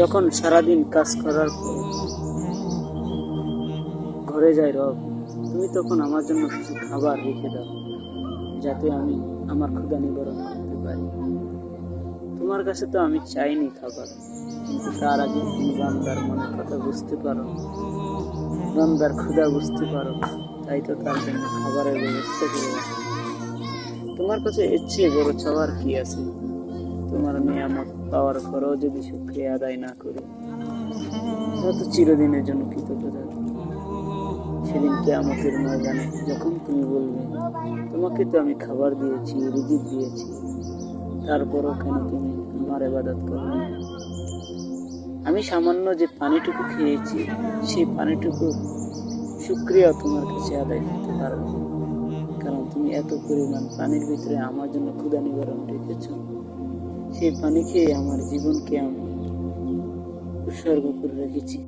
যখন সারাদিন কাজ করার পর ঘরে যাই রব, তুমি তখন আমার জন্য কিছু খাবার রেখে দাও, যাতে আমি আমার ক্ষুদা নিবারণ করতে পারি। তোমার কাছে তো আমি চাইনি খাবার, কিন্তু তার আগে তুমি বান্দার মনের কথা বুঝতে পারো বান্দার ক্ষুদা বুঝতে পারো, তাই তো তার জন্য খাবারের ব্যবস্থা করে তোমার কাছে এর চেয়ে বড় চাওয়ার কি আছে? তোমার নিয়ামত পাওয়ার পরেও যদি শুক্রিয়া আদায় না করি তো চিরদিনের জন্য কৃতজ্ঞ থাকব। সেদিন কেয়ামতের ময়দানে যখন তুমি বলবে, তোমাকে তো আমি খাবার দিয়েছি রিজিক দিয়েছি, তারপরও কেন তুমি আমার এবাদত করো না? আমি সামান্য যে পানিটুকু খেয়েছি, সেই পানিটুকু শুক্রিয়া তোমার কাছে আদায় করতে পারব কারণ তুমি এত পরিমাণ পানির ভিতরে আমার জন্য ক্ষুদা নিবারণ রেখেছ। সেই পানি খেয়ে আমার জীবনকে আমি উৎসর্গ করে রেখেছি।